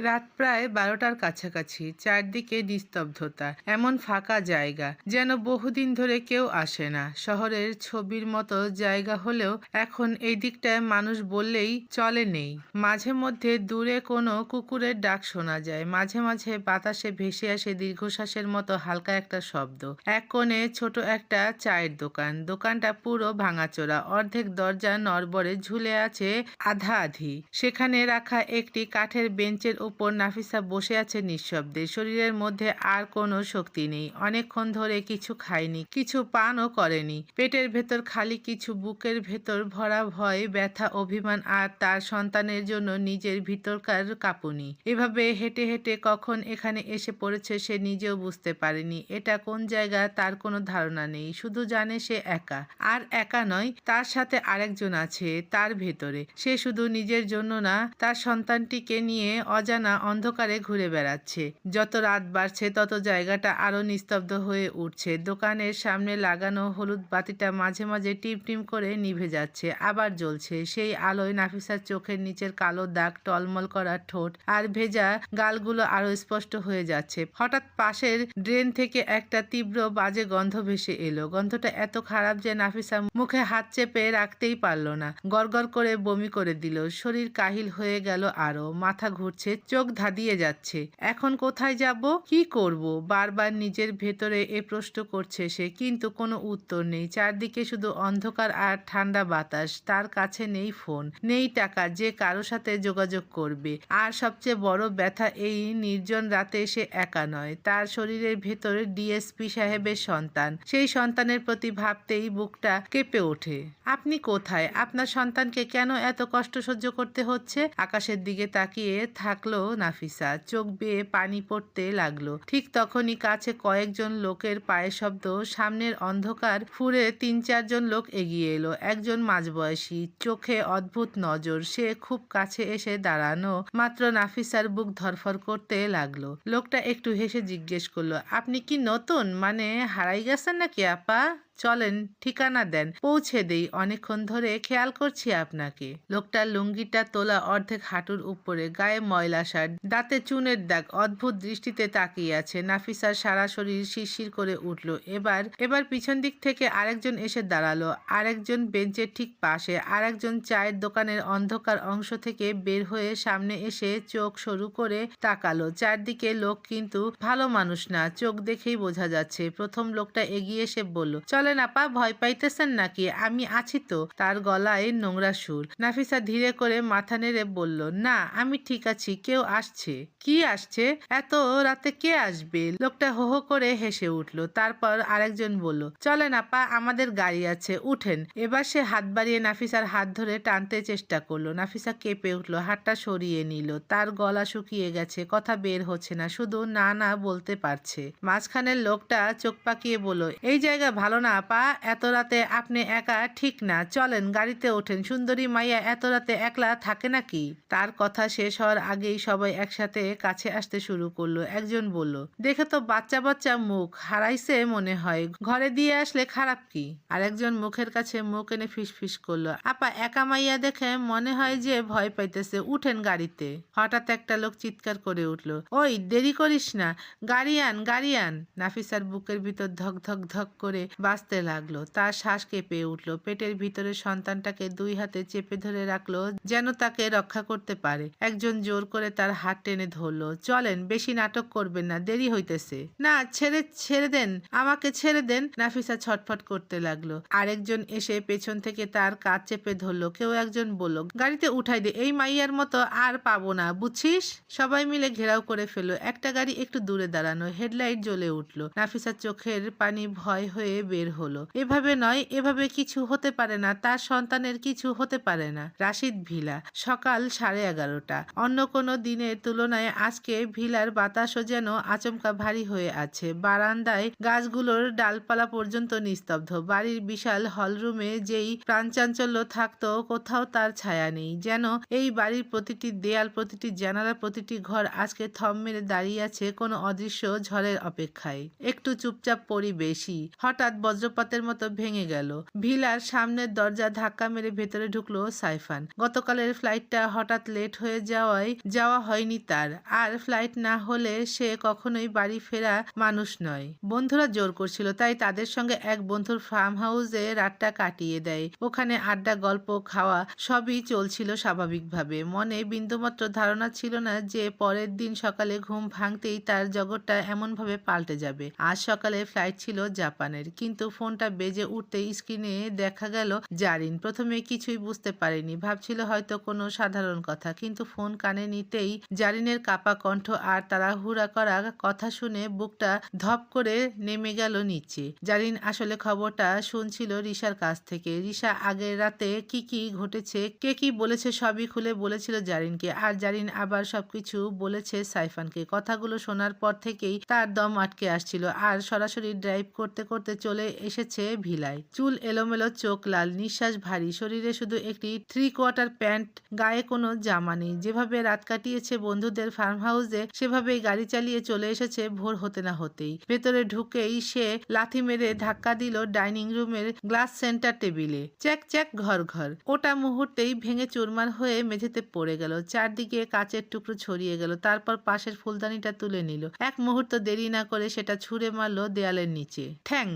রাত প্রায় বারোটার কাছাকাছি, চারদিকে নিস্তব্ধতা, এমন ফাঁকা জায়গা যেন বহুদিন ধরে কেউ আসে না। শহরের ছবির মতো জায়গা হলেও এখন এই দিকটায় মানুষ বললেই চলে নেই। মাঝে মধ্যে দূরে কোনো কুকুরের ডাক শোনা যায়, মাঝে মাঝে বাতাসে ভেসে আসে দীর্ঘশ্বাসের মতো হালকা একটা শব্দ। এক কোণে ছোট একটা চায়ের দোকান, দোকানটা পুরো ভাঙাচোরা, অর্ধেক দরজা নড়বড়ে ঝুলে আছে আধা আধি। সেখানে রাখা একটি কাঠের বেঞ্চের উপর নাফিসা বসে আছে নিঃশব্দে। শরীরের মধ্যে আর কোনো শক্তি নেই। অনেকক্ষণ ধরে কিছু খায়নি, কিছু পানও করেনি। পেটের ভেতর খালি কিছু বুকের ভেতর ভরা ভয়, ব্যথা, অভিমান আর তার সন্তানের জন্য নিজের ভিতরকার কাঁপুনি। এভাবে হেঁটে হেঁটে কখন এখানে এসে পড়েছে সে নিজেও বুঝতে পারেনি। এটা কোন জায়গা তার কোনো ধারণা নেই। শুধু জানে সে একা। আর একা নয়, তার সাথে আরেকজন আছে তার ভেতরে। সে শুধু নিজের জন্য না, তার সন্তানটিকে নিয়ে অজানা অন্ধকারে ঘুরে বেড়াচ্ছে। যত রাত বাড়ছে, তত জায়গাটা আরও নিস্তব্ধ হয়ে উঠছে। দোকানের সামনে লাগানো হলুদ বাতিটা মাঝে মাঝে টিম টিম করে নিভে যাচ্ছে, আবার জ্বলছে। সেই আলোয় নাফিসার চোখের নিচের কালো দাগ টলমল করা ঠোঁট আর ভেজা গালগুলো আরও স্পষ্ট হয়ে যাচ্ছে। হঠাৎ পাশের ড্রেন থেকে একটা তীব্র বাজে গন্ধ ভেসে এলো। গন্ধটা এত খারাপ যে নাফিসা মুখে হাত চেপে রাখতেই পারল না। গড়গড় করে বমি করে দিল। শরীর কাহিল হয়ে গেল আরও মাথা ঘুরছে চোখ ধাঁধিয়ে যাচ্ছে। এখন কোথায় যাব? কি করব? বারবার নিজের ভেতরে এ প্রশ্ন করছে সে, কিন্তু কোনো উত্তর নেই। চারদিকে শুধু অন্ধকার আর ঠান্ডা বাতাস। তার কাছে নেই ফোন, নেই টাকা, যে কারও সাথে যোগাযোগ করবে। আর সবচেয়ে বড় ব্যথা এই নির্জন রাতে সে একা নয়। তার শরীরের ভেতরে ডিএসপি সাহেবের সন্তান। সেই সন্তানের প্রতি ভাবতেই বুকটা কেঁপে ওঠে। আপনি কোথায়? আপনার সন্তানকে কেন এত কষ্ট সহ্য করতে হচ্ছে? আকাশের দিকে তাকিয়ে থাকল নাফিসা। চোখ বেয়ে পানি পড়তে লাগল। ঠিক তখনই কাছে কয়েকজন লোকের পায়ের শব্দ, সামনের অন্ধকার ফুরে তিন চারজন লোক এগিয়ে এলো। একজন মাঝবয়সী, চোখে অদ্ভুত নজর। সে খুব কাছে এসে দাঁড়ানো মাত্র নাফিসার বুক ধরফর করতে লাগল। লোকটা একটু হেসে জিজ্ঞেস করল, আপনি কি নতুন? মানে হারাই গেছেন নাকি আপা? চলেন ঠিকানা দেন, পৌঁছে দেই। অনেকক্ষণ ধরে খেয়াল করছি আপনাকে। লোকটার লুঙ্গিটা তোলা অর্ধেক হাঁটুর উপরে, গায়ে ময়লা শার্ট, দাঁতে চুনের দাগ, অদ্ভুত দৃষ্টিতে তাকিয়ে আছে। নাফিসার সারা শরীর শিরশির করে উঠল। এবার এবার পিছন দিক থেকে আরেকজন এসে দাঁড়াল। আরেকজন বেঞ্চের ঠিক পাশে, আরেকজন চায়ের দোকানের অন্ধকার অংশ থেকে বের হয়ে সামনে এসে চোখ সরু করে তাকালো। চারদিকে লোক কিন্তু ভালো মানুষ না, চোখ দেখেই বোঝা যাচ্ছে। প্রথম লোকটা এগিয়ে এসে বলল চলেন আপা, ভয় পাইতেছেন নাকি? আমি আছি তো। তার গলায় নোংরা সুর। নাফিসা ধীরে করে মাথা নেড়ে বলল, না, আমি ঠিক আছি, কেউ আসছে। কি আসছে? এত রাতে কে আসবে? লোকটা হো হো করে হেসে উঠল। তারপর আরেকজন বলল, চলেন আপা, আমাদের গাড়ি আছে, উঠেন। এবার সে হাত বাড়িয়ে নাফিসার হাত ধরে টানতে চেষ্টা করল। নাফিসা কেঁপে উঠল, হাতটা সরিয়ে নিল। তার গলা শুকিয়ে গেছে, কথা বের হচ্ছে না, শুধু না না বলতে পারছে। মাঝখানের লোকটা চোখ পাকিয়ে বলল, এই জায়গা ভালো না আপা, এত রাতে আপনি একা ঠিক না। চলেন, গাড়িতে ওঠেন। সুন্দরী মাইয়া এত রাতে একলা থাকে নাকি? তার কথা শেষ হওয়ার আগেই সবাই একসাথে কাছে আসতে শুরু করল। একজন বলল, দেখে তো বাচ্চা বাচ্চা মুখ। হারাইছে মনে হয়। ঘরে দিয়ে আসলে খারাপ কি? আরেকজন মুখের কাছে মুখ এনে ফিস ফিস করল, আপা, একা মাইয়া দেখে মনে হয় যে ভয় পাইতেছে। উঠেন গাড়িতে। হঠাৎ একটা লোক চিৎকার করে উঠল, ওই, দেরি করিস না। গাড়ি আন গাড়ি আন। নাফিসার বুকের ভিতর ধক ধক ধক করে বাঁচতে লাগল। তার শ্বাস কেঁপে উঠল। পেটের ভিতরে সন্তানটাকে দুই হাতে চেপে ধরে রাখল যেন তাকে রক্ষা করতে পারে। একজন জোর করে তার হাত টেনে ধরলো। চলেন, বেশি নাটক করবেন না, দেরি হইতেছে। না, ছেড়ে ছেড়ে দেন, আমাকে ছেড়ে দেন, নাফিসা ছটফট করতে লাগল। আরেকজন এসে পেছন থেকে তার কাজ চেপে ধরলো। কেউ একজন বলল, গাড়িতে উঠাই দে, এই মাইয়ার মতো আর পাবো না, বুঝছিস? সবাই মিলে ঘেরাও করে ফেলো একটা গাড়ি একটু দূরে দাঁড়ানো, হেডলাইট জ্বলে উঠল। নাফিসার চোখের পানি ভয় হয়ে বের হলো। এভাবে নয়, এভাবে কিছু হতে পারে না, তার সন্তানের কিছু হতে পারে না। রাশিদ ভিলা, সকাল সাড়ে এগারোটা। অন্য কোনো দিনের তুলনায় আজকে ভিলার বাতাসও যেন আচমকা ভারী হয়ে আছে। বারান্দায় গাছগুলোর ডালপালা পর্যন্ত নিস্তব্ধ। বাড়ির বিশাল হলরুমে যেই প্রাণচাঞ্চল্য থাকতো, কোথাও তার ছায়া নেই। যেন এই বাড়ির প্রতিটি দেয়াল, প্রতিটি জানালা প্রতিটি ঘর আজকে থম মেরে দাঁড়িয়ে আছে কোনো অদৃশ্য ঝড়ের অপেক্ষায়। একটু চুপচাপ পরিবেশই। হঠাৎ বজ্র বজ্রপাতের মতো ভেঙে গেল। ভিলার সামনের দরজা ধাক্কা মেরে ভেতরে ঢুকলো সাইফান। গতকালের ফ্লাইটটা হঠাৎ লেট হয়ে যাওয়ায় যাওয়া হয়নি তার। আর ফ্লাইট না হলে সে কখনোই বাড়ি ফেরা মানুষ নয়। বন্ধুরা জোর করছিল, তাই তাদের সঙ্গে এক বন্ধুর ফার্ম হাউসে রাতটা কাটিয়ে দেয়। ওখানে আড্ডা, গল্প, খাওয়া সবই চলছিল স্বাভাবিকভাবে। মনে বিন্দুমাত্র ধারণা ছিল না যে পরের দিন সকালে ঘুম ভাঙতেই তার জগৎটা এমনভাবে পাল্টে যাবে। আজ সকালে ফ্লাইট ছিল জাপানের, কিন্তু ফোনটা বেজে উঠতে স্ক্রিনে দেখা গেল, জারিন প্রথমে কিছুই বুঝতে পারেনি। ভাবছিল হয়তো কোনো সাধারণ কথা। কিন্তু ফোন কানে নিতেই জারিনের কাপা কণ্ঠ আর তারা তাড়াহুড়া করা কথা শুনে বুকটা ধপ করে নেমে গেল নিচে। জারিন আসলে খবরটা শুনছিল রিশার কাছ থেকে। রিশা আগের রাতে কি কি ঘটেছে, কে কি বলেছে সবই খুলে বলেছিল জারিনকে। আর জারিন আবার সবকিছু বলেছে সাইফানকে। কথাগুলো শোনার পর থেকেই তার দম আটকে আসছিল। আর সরাসরি ড্রাইভ করতে করতে চলে এসেছে ভিলায়। চুল এলোমেলো, চোখ লাল, নিঃশ্বাস ভারী, শরীরে শুধু একটি থ্রি কোয়ার্টার প্যান্ট গায়ে কোনো জামা নেই। যেভাবে রাত কাটিয়েছে বন্ধুদের ফার্ম হাউসে সেভাবেই গাড়ি চালিয়ে চলে এসেছে ভোর হতে না হতেই। ভেতরে ঢুকেই সে লাথি মেরে ধাক্কা দিল ডাইনিং রুমের গ্লাস সেন্টার টেবিলে চ্যাক চ্যাক, ঘর ঘর। ওটা মুহূর্তেই ভেঙে চুরমার হয়ে মেঝেতে পড়ে গেল। চারদিকে কাচের টুকরো ছড়িয়ে গেল। তারপর পাশের ফুলদানিটা তুলে নিল। এক মুহূর্ত দেরি না করে সেটা ছুঁড়ে মারলো দেয়ালের নিচে। ঠ্যাং!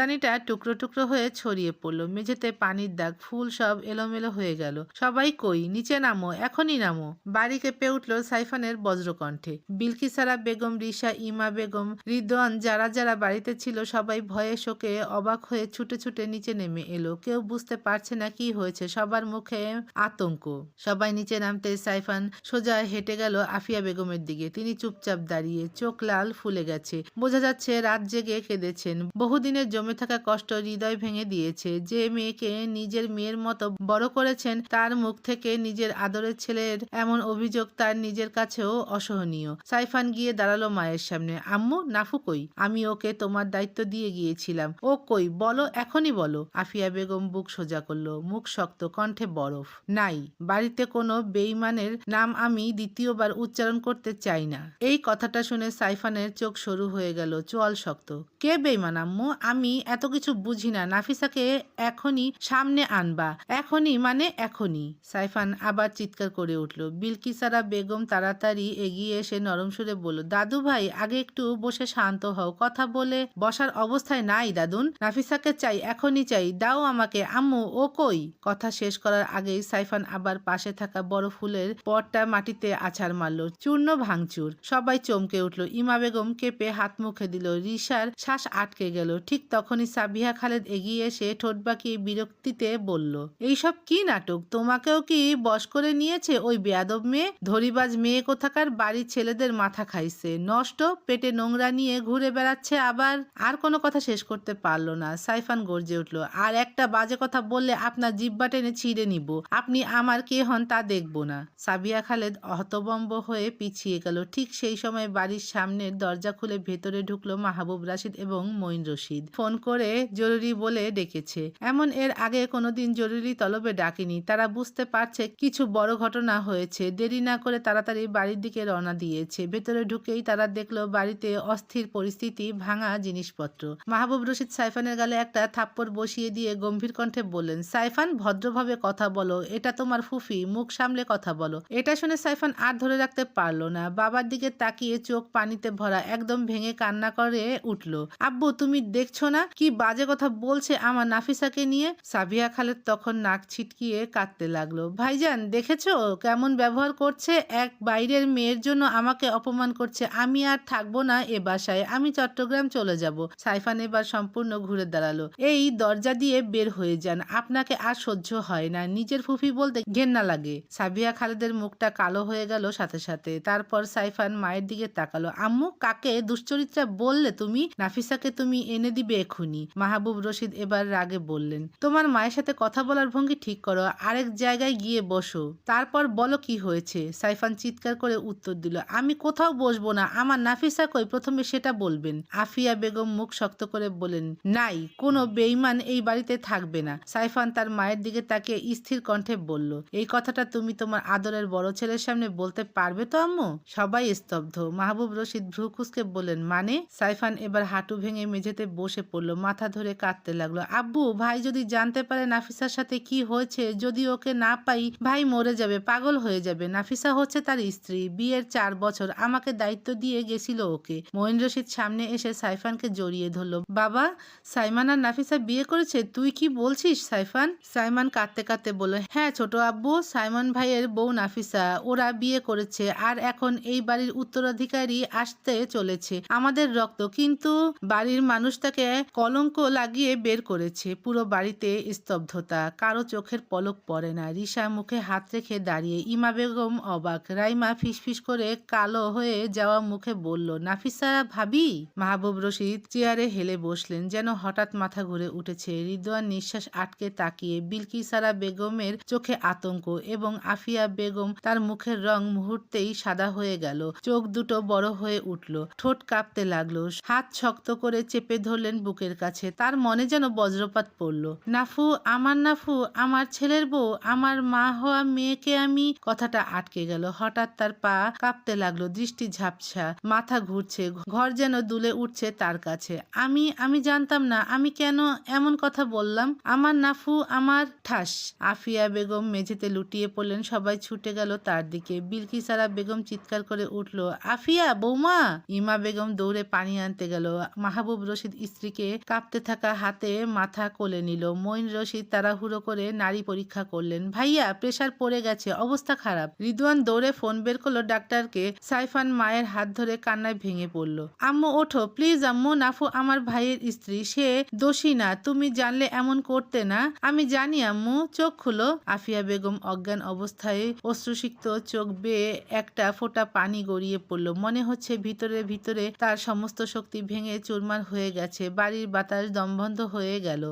ফুলদানিটা টুকরো টুকরো হয়ে ছড়িয়ে পড়ল। মেঝেতে পানির দাগ, ফুল সব এলোমেলো হয়ে গেল। সবাই কই, নিচে নামো, এখনই নামো। বাড়ি কেঁপে উঠল সাইফানের বজ্রকণ্ঠে। বিলকিসারা বেগম রিসা ইমা বেগম, রিদওয়ান যারা যারা বাড়িতে ছিল, সবাই ভয়ে শোকে অবাক হয়ে ছুটে ছুটে নিচে নেমে এলো। কেউ বুঝতে পারছে না কি হয়েছে, সবার মুখে আতঙ্ক। সবাই নিচে নামতে সাইফান সোজা হেঁটে গেল আফিয়া বেগমের দিকে। তিনি চুপচাপ দাঁড়িয়ে চোখ লাল ফুলে গেছে। বোঝা যাচ্ছে রাত জেগে কেঁদেছেন। বহুদিনের জমে থাকা কষ্ট হৃদয় ভেঙে দিয়েছে। যে মেয়েকে নিজের মেয়ের মতো বড় করেছেন, তার মুখ থেকে নিজের আদরের ছেলের এমন অভিযোগ তার নিজের কাছেও অসহনীয়। সাইফান গিয়ে দাঁড়াল মায়ের সামনে। আম্মু, নাফু কই? আমি ওকে তোমার দায়িত্ব দিয়ে গিয়েছিলাম। ও কই? বলো, এখনই বলো। আফিয়া বেগম বুক সোজা করল। মুখ শক্ত, কণ্ঠে বরফ। নাই, বাড়িতে কোনো বেইমানের নাম আমি দ্বিতীয়বার উচ্চারণ করতে চাই না। এই কথাটা শুনে সাইফানের চোখ সরু হয়ে গেল, চোয়াল শক্ত। কে বেইমান আম্মু? আমি এত কিছু বুঝি না। নাফিসাকে এখনই সামনে আনবা। এখনই মানে এখনই। সাইফান আবার চিৎকার করে উঠল। বিলকিসারা বেগম তাড়াতাড়ি এগিয়ে এসে নরম সুরে বলল, দাদু ভাই, আগে একটু বসে শান্ত হও। কথা বলে বসার অবস্থায় নাই দাদুন। নাফিসাকে চাই, এখনই চাই। দাও আমাকে। আম্মু, ও কই? কথা শেষ করার আগেই সাইফান আবার পাশে থাকা বড় ফুলের পটটা মাটিতে আছাড় মারল। চূর্ণ ভাঙচুর। সবাই চমকে উঠল। ইমা বেগম কেঁপে হাত মুখে দিল। রিসার শ্বাস আটকে গেল। ঠিক তখনই সাবিহা খালেদ এগিয়ে এসে ঠোঁট বাঁকিয়ে বিরক্তিতে বলল, এইসব কি নাটক? তোমাকেও কি বশ করে নিয়েছে ওই বেয়াদব মেয়ে? ধরিবাজ মেয়ে কোথাকার? বাড়ির ছেলেদের মাথা খাইছে। নষ্ট, পেটে নোংরা নিয়ে ঘুরে বেড়াচ্ছে আবার। আর কোনো কথা শেষ করতে পারল না। সাইফান গর্জে উঠল, আর একটা বাজে কথা বললে আপনার জিব্বা টেনে ছিঁড়ে নিব। আপনি আমার কে হন তা দেখব না। সাবিয়া খালেদ হতবম্ব হয়ে পিছিয়ে গেল। ঠিক সেই সময় বাড়ির সামনের দরজা খুলে ভেতরে ঢুকলো মাহবুব রাশিদ এবং মঈন রশিদ। ফোন করে জরুরি বলে ডেকেছে। এমন এর আগে কোনোদিন জরুরি তলবে ডাকেনি। তারা বুঝতে পারছে কিছু বড় ঘটনা হয়েছে। দেরি না করে তাড়াতাড়ি বাড়ির দিকে রওনা দিয়েছে। ভেতরে ঢুকেই তারা দেখল বাড়িতে অস্থির পরিস্থিতি, ভাঙা জিনিসপত্র। মাহবুব রশিদ সাইফানের গালে একটা থাপ্পড় বসিয়ে দিয়ে গম্ভীর কণ্ঠে বললেন, সাইফান, ভদ্রভাবে কথা বলো। এটা তোমার ফুফি, মুখ সামলে কথা বলো। এটা শুনে সাইফান আর ধরে রাখতে পারল না। বাবার দিকে তাকিয়ে চোখ পানিতে ভরা একদম ভেঙে কান্না করে উঠল। আব্বু, তুমি দেখছ না কি বাজে কথা বলছে আমার নাফিসাকে নিয়ে? সাবিয়া খালেদ তখন নাক ছিটকিয়ে কাঁদতে লাগল। ভাইজান, দেখেছ? কেমন ব্যবহার করছে? এক বাইরের মেয়ের জন্য আমাকে অপমান করছে। আমি আর থাকব না এ বাসায়। আমি চট্টগ্রাম চলে যাব। সাইফান এবার সম্পূর্ণ ঘুরে দাঁড়াল। এই দরজা দিয়ে বের হয়ে যান। আপনাকে আর সহ্য হয় না। নিজের ফুফি বলতে ঘেন্না লাগে। সাবিয়া খালেদের মুখটা কালো হয়ে গেল সাথে সাথে। তারপর সাইফান মায়ের দিকে তাকালো। আম্মু, কাকে? দুশ্চরিত্রা বললে তুমি? নাফিসাকে তুমি এনে দিবে এখুনি মাহবুব রশিদ এবার রাগে বললেন, তোমার মায়ের সাথে কথা বলার ভঙ্গি ঠিক করো, আরেক জায়গায় গিয়ে বসো। তারপর বলো কি হয়েছে? সাইফান চিৎকার করে উত্তর দিল, আমি কোথাও বসবো না, আমার নাফিসা কই? প্রথমে সেটা বলবেন। আফিয়া বেগম মুখ শক্ত করে বলেন নাই, কোনো বেইমান এই বাড়িতে থাকবে না। সাইফান তার মায়ের দিকে তাকিয়ে স্থির কণ্ঠে বলল, এই কথাটা তুমি তোমার আদরের বড় ছেলের সামনে বলতে পারবে তো আম্মু? সবাই স্তব্ধ। মাহবুব রশিদ ভ্রু কুসকে বললেন মানে? সাইফান এবার হাঁটু ভেঙে মেঝেতে বসে পড়ল। পড়ল মাথা ধরে কাঁদতে লাগল। আব্বু, ভাই যদি জানতে পারে নাফিসার সাথে কি হয়েছে, যদি ওকে না পাই, ভাই মরে যাবে, পাগল হয়ে যাবে। নাফিসা হচ্ছে তার স্ত্রী। বিয়ের চার বছর আমাকে দায়িত্ব দিয়ে গেছিল ওকে। মঈন রশিদ সামনে এসে সাইফানকে জড়িয়ে ধরলো। বাবা, সাইমান আর নাফিসা বিয়ে করেছে? তুই কি বলছিস সাইফান? সাইমান কাঁদতে কাঁদতে বলল হ্যাঁ ছোট আব্বু, সাইমন ভাইয়ের বউ নাফিসা। ওরা বিয়ে করেছে আর এখন এই বাড়ির উত্তরাধিকারী আসতে চলেছে। আমাদের রক্ত, কিন্তু বাড়ির মানুষটাকে কলঙ্ক লাগিয়ে বের করেছে। পুরো বাড়িতে স্তব্ধতা, কারও চোখের পলক পড়ে না। রিসা মুখে হাত রেখে দাঁড়িয়ে ইমা বেগম অবাক। রাইমা ফিসফিস করে কালো হয়ে যাওয়া মুখে বলল, নাফিসা ভাবি? মাহবুব রশিদ চেয়ারে হেলে বসলেন, যেন হঠাৎ মাথা ঘুরে উঠেছে। রিদওয়ান নিঃশ্বাস আটকে তাকিয়ে বিলকিসারা বেগমের চোখে আতঙ্ক এবং আফিয়া বেগম তার মুখের রং মুহূর্তেই সাদা হয়ে গেল। চোখ দুটো বড় হয়ে উঠল। ঠোঁট কাঁপতে লাগল। হাত শক্ত করে চেপে ধরলেন বুকের কাছে তার মনে যেন বজ্রপাত পড়ল। নাফু, আমার নাফু, আমার ছেলের বউ, আমার মা হওয়া মেয়েকে আমি কথাটা আটকে গেল। হঠাৎ তার পা কাঁপতে লাগল, দৃষ্টি ঝাপসা, মাথা ঘুরছে, ঘর যেন দুলে উঠছে তার কাছে। আমি আমি জানতাম না, আমি কেন এমন কথা বললাম? আমার নাফু, আমার ঠাস। আফিয়া বেগম মেঝেতে লুটিয়ে পড়লেন, সবাই ছুটে গেল তার দিকে। বিলকিসারা বেগম চিৎকার করে উঠল, আফিয়া, বৌমা! ইমা বেগম দৌড়ে পানি আনতে গেল। মাহবুব রশিদ স্ত্রীকে কাঁপতে থাকা হাতে মাথা কোলে নিল। মঈন রশিদ তাড়াহুড়ো করে নারী পরীক্ষা করলেন। ভাইয়া প্রেসার পড়ে গেছে, অবস্থা খারাপ। রিদওয়ান দৌড়ে ফোন বের করল ডাক্তারকে। সাইফান মায়ের হাত ধরে কান্নায় ভেঙে পড়ল। আম্মু, ওঠো প্লিজ আম্মু, নাফু আমার ভাইয়ের স্ত্রী, সে দোষী না, তুমি জানলে এমন করতে না? আমি জানি আম্মু, চোখ খুলো। আফিয়া বেগম অজ্ঞান অবস্থায় অশ্রুসিক্ত চোখ বেয়ে একটা ফোঁটা পানি গড়িয়ে পড়ল। মনে হচ্ছে ভিতরে ভিতরে তার সমস্ত শক্তি ভেঙে চুরমার হয়ে গেছে। বাড়ির বাতাস দমবন্ধ হয়ে গেল।